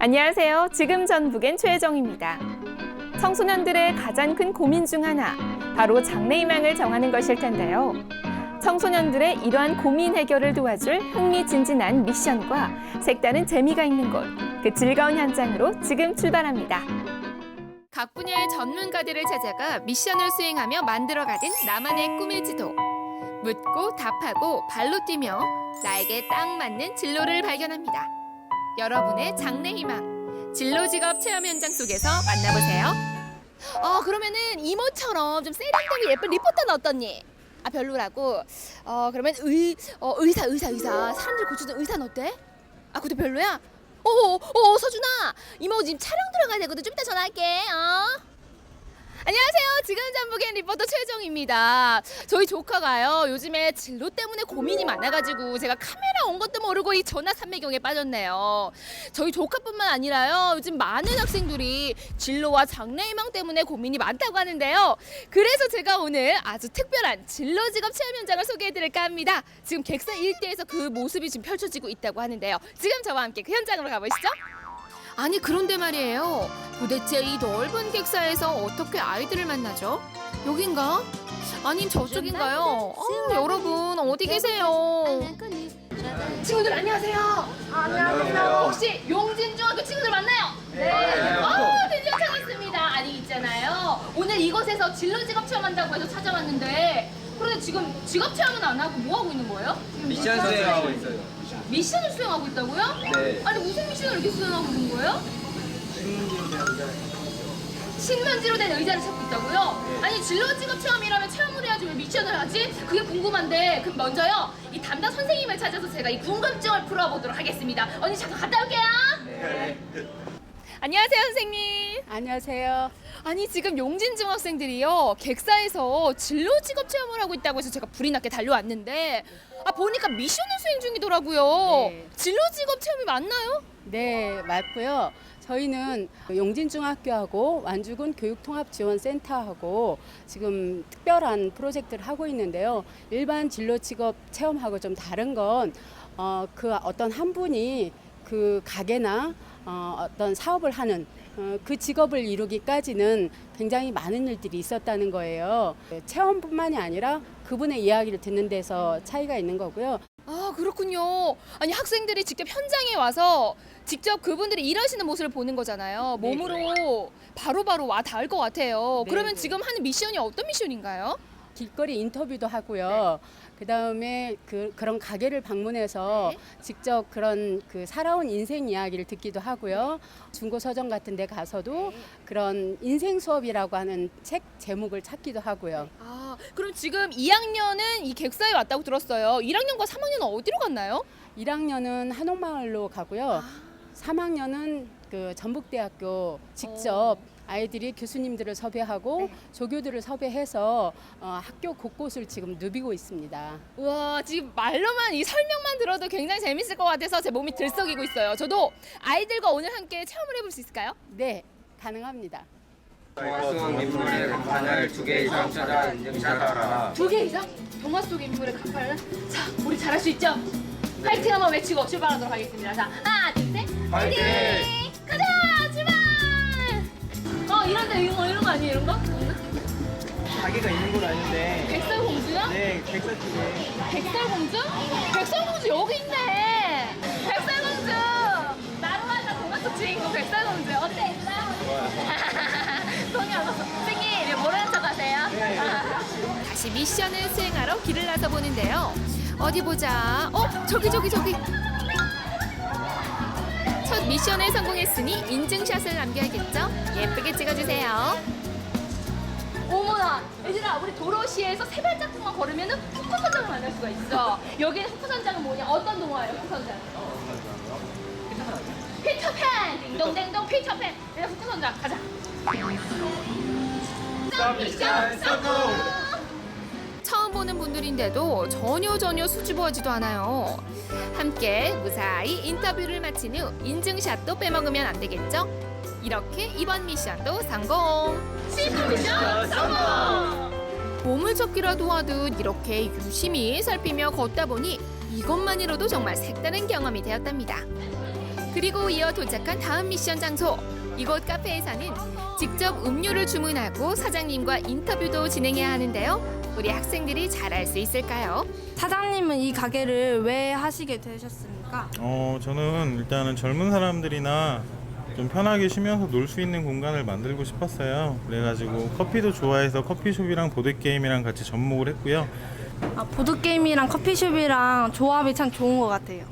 안녕하세요. 지금 전북엔 최혜정입니다. 청소년들의 가장 큰 고민 중 하나, 바로 장래희망을 정하는 것일 텐데요. 청소년들의 이러한 고민 해결을 도와줄 흥미진진한 미션과 색다른 재미가 있는 곳, 그 즐거운 현장으로 지금 출발합니다. 각 분야의 전문가들을 찾아가 미션을 수행하며 만들어가는 나만의 꿈의 지도. 묻고 답하고 발로 뛰며 나에게 딱 맞는 진로를 발견합니다. 여러분의 장래 희망 진로 직업 체험 현장 속에서 만나보세요. 어 그러면은 이모처럼 좀 세련되고 예쁜 리포터는 어떻니? 아 별로라고. 어 그러면 의 어, 의사 의사 의사 사람들 고쳐주는 의사는 어때? 아 그것도 별로야? 어어 어, 서준아 이모 지금 촬영 들어가야 되거든 좀 이따 전화할게. 어. 안녕하세요. 지금 전북의 리포터 최정입니다. 저희 조카가요 요즘에 진로 때문에 고민이 많아가지고 제가 카메라 온 것도 모르고 이 전화 삼매경에 빠졌네요. 저희 조카뿐만 아니라요 요즘 많은 학생들이 진로와 장래희망 때문에 고민이 많다고 하는데요. 그래서 제가 오늘 아주 특별한 진로 직업 체험 현장을 소개해드릴까 합니다. 지금 객사 일대에서 그 모습이 지금 펼쳐지고 있다고 하는데요. 지금 저와 함께 그 현장으로 가보시죠. 아니 그런데 말이에요. 도대체 이 넓은 객사에서 어떻게 아이들을 만나죠? 여긴가? 아님 저쪽인가요? 어, 여러분 어디 계세요? 친구들 안녕하세요. 안녕하세요. 혹시 용진중학교 친구들 맞나요? 네. 아, 드디어 찾았습니다. 아니 있잖아요. 오늘 이곳에서 진로 직업 체험한다고 해서 찾아왔는데 그런데 지금 직업 체험은 안 하고 뭐 하고 있는 거예요? 미션 수행하고 있어요. 미션을 수행하고 있다고요? 네. 아니 무슨 미션을 이렇게 수행하고 있는 거예요? 신문지로 된 의자를 찾고 있다고요? 네. 아니 진로 직업 체험이라면 체험을 해야지 왜 미션을 하지? 그게 궁금한데 그럼 먼저요 이 담당 선생님을 찾아서 제가 이 궁금증을 풀어보도록 하겠습니다. 언니 잠깐 갔다 올게요. 네. 안녕하세요 선생님. 안녕하세요. 아니 지금 용진 중학생들이요 객사에서 진로 직업 체험을 하고 있다고 해서 제가 불이 나게 달려왔는데 아 보니까 미션을 수행 중이더라고요. 네. 진로 직업 체험이 맞나요? 네, 맞고요. 저희는 용진중학교하고 완주군 교육통합지원센터하고 지금 특별한 프로젝트를 하고 있는데요. 일반 진로 직업 체험하고 좀 다른 건 어, 그 어떤 한 분이 그 가게나 어, 어떤 사업을 하는 어, 그 직업을 이루기까지는 굉장히 많은 일들이 있었다는 거예요. 체험뿐만이 아니라 그분의 이야기를 듣는 데서 차이가 있는 거고요. 아 그렇군요. 아니 학생들이 직접 현장에 와서 직접 그분들이 일하시는 모습을 보는 거잖아요. 네. 몸으로 바로 바로 와 닿을 것 같아요. 네, 그러면 네. 지금 하는 미션이 어떤 미션인가요? 길거리 인터뷰도 하고요. 그 다음에 그 그런 가게를 방문해서 네. 직접 그런 그 살아온 인생 이야기를 듣기도 하고요. 중고 서점 같은 데 가서도 그런 인생 수업이라고 하는 책 제목을 찾기도 하고요. 아 그럼 지금 2학년은 이 객사에 왔다고 들었어요. 1학년과 3학년은 어디로 갔나요? 1학년은 한옥마을로 가고요. 3학년은 그 전북대학교 직접 아이들이 교수님들을 섭외하고 조교들을 섭외해서 어, 학교 곳곳을 지금 누비고 있습니다. 우와 지금 말로만 이 설명만 들어도 굉장히 재밌을 것 같아서 제 몸이 들썩이고 있어요. 저도 아이들과 오늘 함께 체험을 해볼 수 있을까요? 네, 가능합니다. 수학 인물의 간판을 두 개 이상 찾아 인증샷 하라. 두 개 이상? 동화 속 인물의 간판을? 자, 우리 잘할 수 있죠? 파이팅 한번 외치고 출발하도록 하겠습니다. 자, 하나, 둘, 셋. 파이팅! 이런데 이런 거, 이런 거 아니에요, 이런 거? 가게가 있는 건 아닌데 백설공주요? 네 객사 쪽에 백설공주? 백설공주 여기 있네! 백설공주! 나루하자 동화 속 주인공 백설공주. 어때? 돈이 없어서. 선생님, 왜 모르는 척 하세요? 다시 미션을 수행하러 길을 나서 보는데요. 어디 보자. 어, 저기 저기 저기. 첫 미션에 성공했으니 인증샷을 남겨야겠죠? 예쁘게 찍어주세요. 어머나, 얘들아, 우리 도로시에서 세 발짝만 걸으면 후쿠선장을 만날 수가 있어. 여기는 후쿠선장은 뭐냐? 어떤 동화예요, 후쿠선장? 피터팬! 딩동댕동 피터팬! 얘들 후쿠선장, 가자. 미션 성공! 보는 분들인데도 전혀 전혀 수줍어하지도 않아요. 함께 무사히 인터뷰를 마친 후 인증샷도 빼먹으면 안 되겠죠? 이렇게 이번 미션도 성공! 실패 미션 성공! 보물찾기라도 하듯 이렇게 유심히 살피며 걷다 보니 이것만으로도 정말 색다른 경험이 되었답니다. 그리고 이어 도착한 다음 미션 장소. 이곳 카페에서는 직접 음료를 주문하고 사장님과 인터뷰도 진행해야 하는데요. 우리 학생들이 잘알수 있을까요? 사장님은 이 가게를 왜 하시게 되셨습니까? 어, 저는 일단은 젊은 사람들이나 좀 편하게 쉬면서 놀 수 있는 공간을 만들고 싶었어요. 그래가지고 커피도 좋아해서 커피숍이랑 보드게임이랑 같이 접목을 했고요. 아, 보드게임이랑 커피숍이랑 조합이 참 좋은 것 같아요.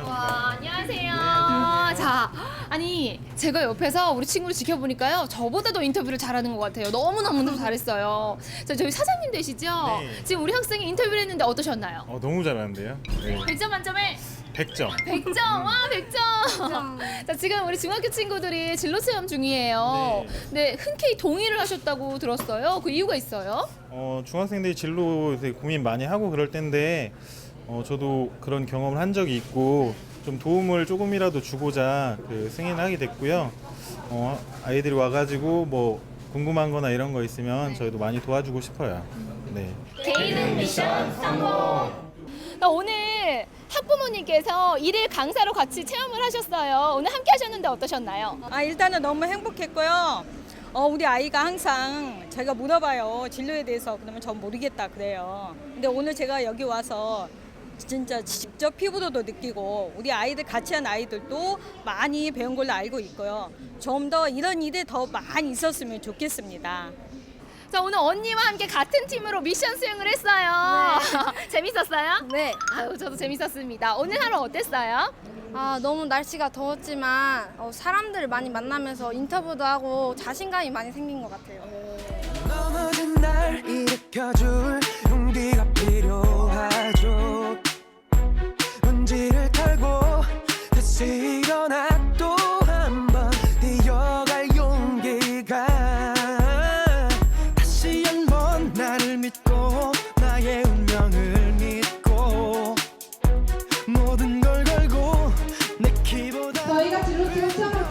음, 네, 감사합니다. 와, 안녕하세요. 자, 아니 제가 옆에서 우리 친구를 지켜보니까요, 저보다도 인터뷰를 잘하는 것 같아요. 너무 너무 너무 잘했어요. 자, 저희 사장님 되시죠? 네. 지금 우리 학생이 인터뷰를 했는데 어떠셨나요? 어, 너무 잘하는데요. 네, 100점 만점에 100점. 100점! 와, 100점! 자, 지금 우리 중학교 친구들이 진로 체험 중이에요. 네. 흔쾌히 동의를 하셨다고 들었어요. 그 이유가 있어요? 어, 중학생들이 진로 되게 고민 많이 하고 그럴 텐데 어, 저도 그런 경험을 한 적이 있고 좀 도움을 조금이라도 주고자 그 승인을 하게 됐고요. 어, 아이들이 와가지고 뭐 궁금한 거나 이런 거 있으면 저희도 많이 도와주고 싶어요. 네. 개인은 미션 성공! 나 오늘 학부모님께서 일일 강사로 같이 체험을 하셨어요. 오늘 함께 하셨는데 어떠셨나요? 아 일단은 너무 행복했고요. 어 우리 아이가 항상 제가 물어봐요 진로에 대해서 그러면 전 모르겠다 그래요. 근데 오늘 제가 여기 와서 진짜 직접 피부로도 느끼고 우리 아이들 같이 한 아이들도 많이 배운 걸로 알고 있고요. 좀 더 이런 일이 더 많이 있었으면 좋겠습니다. 자, 오늘 언니와 함께 같은 팀으로 미션 수행을 했어요. 재밌었어요? 네. 아유, 저도 재밌었습니다. 오늘 하루 어땠어요? 아, 너무 날씨가 더웠지만 어, 사람들을 많이 만나면서 인터뷰도 하고 자신감이 많이 생긴 것 같아요. 넘어진 날 일으켜줄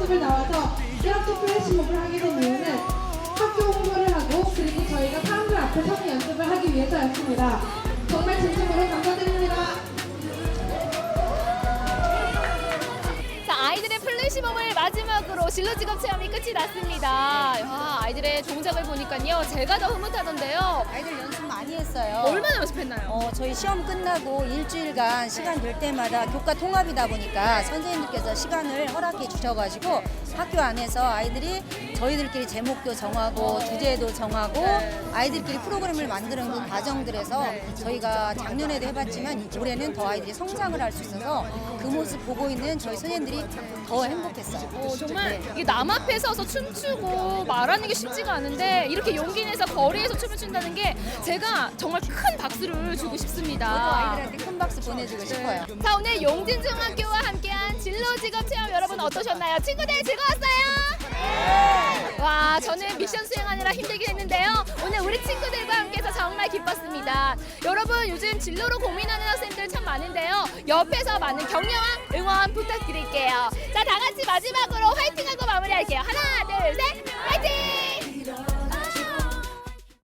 학습을 나와서 이렇게 플래시몹을 하게 된 이유는 학교 홍보를 하고 그리고 저희가 사람들 앞에 서는 연습을 하기 위해서였습니다. 정말 진심으로 감사드립니다. 아이들의 플래시몹을 마지막으로 진로 직업 체험이 끝이 났습니다. 와, 아이들의 동작을 보니까요. 제가 더 흐뭇하던데요. 아이들 연습 많이 했어요. 얼마나 연습했나요? 어, 저희 시험 끝나고 일주일간 시간 될 때마다 교과 통합이다 보니까 선생님들께서 시간을 허락해 주셔가지고 학교 안에서 아이들이 저희들끼리 제목도 정하고 주제도 정하고 아이들끼리 프로그램을 만드는 그 과정들에서 저희가 작년에도 해봤지만 올해는 더 아이들이 성장을 할 수 있어서 그 모습 보고 있는 저희 선생님들이 더 행복했어요. 어, 정말 이게 남 앞에 서서 춤추고 말하는 게 쉽지가 않은데 이렇게 용기 내서 거리에서 춤을 춘다는 게 제가 정말 큰 박수를 주고 싶습니다. 아이들한테 큰 박수 보내주고 싶어요. 자 오늘 용진중학교와 함께한 진로 직업 체험 여러분 어떠셨나요? 친구들 즐거웠어요? 와 저는 미션 수행하느라 힘들긴 했는데요. 오늘 우리 친구들과 함께해서 정말 기뻤습니다. 여러분 요즘 진로로 고민하는 학생들 참 많은데요. 옆에서 많은 격려와 응원 부탁드릴게요. 자 다 같이 마지막으로 화이팅하고 마무리할게요. 하나 둘 셋.